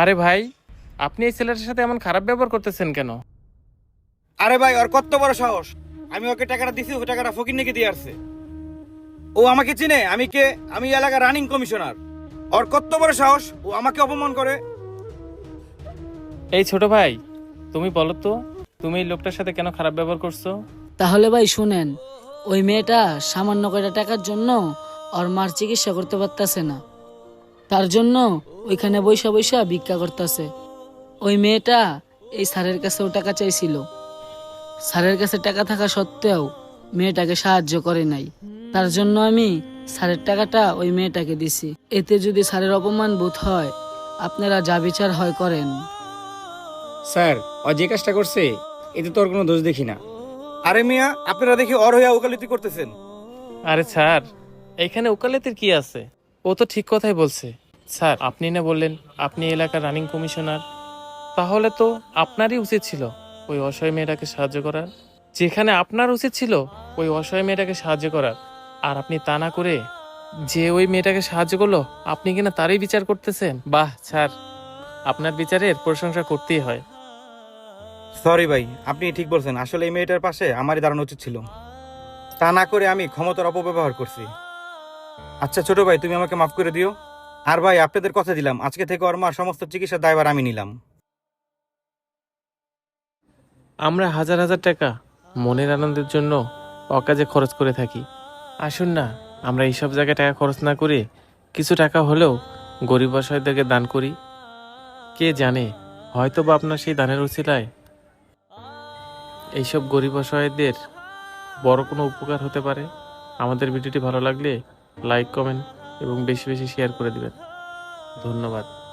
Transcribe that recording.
আরে ভাই আপনি এই ছেলেটার সাথে এমন খারাপ ব্যবহার করতেছেন কেন? আরে ভাই ওর কত বড় সাহস। আমি ওকে টাকাটা দিছি ও টাকাটা ফকির নাকি দিয়ে আসছে। ও আমাকে চিনে আমি কে? আমি এই এলাকার রানিং কমিশনার। ওর কত বড় সাহস ও আমাকে অপমান করে। এই ছোট ভাই তুমি বলো তো তুমি এই লোকটার সাথে কেন খারাপ ব্যবহার করছ? তাহলে ভাই শুনেন ওই মেয়েটা সামান্য কয়টা টাকার জন্য ওর মার চিকিৎসা করতে পারতাছে না। তার জন্য ওইখানে বৈশা বৈশা ভিক্ষা করতেছে। ওই মেয়েটা এই স্যারের কাছেও টাকা চাইছিল। স্যারের কাছে টাকা থাকা সত্ত্বেও মেয়েটাকে সাহায্য করে নাই। তার জন্য আমি স্যারের টাকাটা ওই মেয়েটাকে দিছি। এতে যদি স্যারের অপমান বোধ হয় আপনারা যা বিচার হয় করেন। স্যার ও যে কাজটা করছে এতে তোর কোনো দোষ দেখি না। আরে মিয়া আপনারা দেখি অর হইয়া ওকালতি করতেছেন। আরে স্যার এখানে ওকালতির কি আছে? ও তো ঠিক কথাই বলছে। স্যার, আপনি না বললেন আপনি এলাকার রানিং কমিশনার। তাহলে তো আপনারই উচিত ছিল ওই অসহায় মেয়েটাকে সাহায্য করার। যেখানে আপনার উচিত ছিল ওই অসহায় মেয়েটাকে সাহায্য করার। আর আপনি তা না করে যে ওই মেয়েটাকে সাহায্য করল, আপনি কিনা তারই বিচার করতেছেন? বাহ, স্যার, আপনার বিচারের প্রশংসা করতেই হয়। সরি ভাই, আপনি ঠিক বলছেন। আসলে এই মেয়েটার পাশে আমারই দাঁড়ানো উচিত ছিল। তা না করে আমি ক্ষমতার অপব্যবহার করছি। আচ্ছা ছোট ভাই, তুমি আমাকে মাফ করে দিও। আর ভাই, আপনাদের কথা দিলাম। আজকে থেকে ওর মার সমস্ত চিকিৎসার দায়ভার আমি নিলাম। আমরা হাজার হাজার টাকা মনের আনন্দের জন্য অকাজে খরচ করে থাকি। আসুন না, আমরা এইসব জায়গায় টাকা খরচ না করে কিছু টাকা হলেও গরিব অসহায়দেরকে দান করি। কে জানে হয়তো বা আপনার সেই দানের উচিলায় এইসব গরিব অসহায়দের বড় কোনো উপকার হতে পারে। আমাদের ভিডিওটি ভালো লাগলে লাইক কমেন্ট এবং বেশি বেশি শেয়ার করে দিবেন। ধন্যবাদ।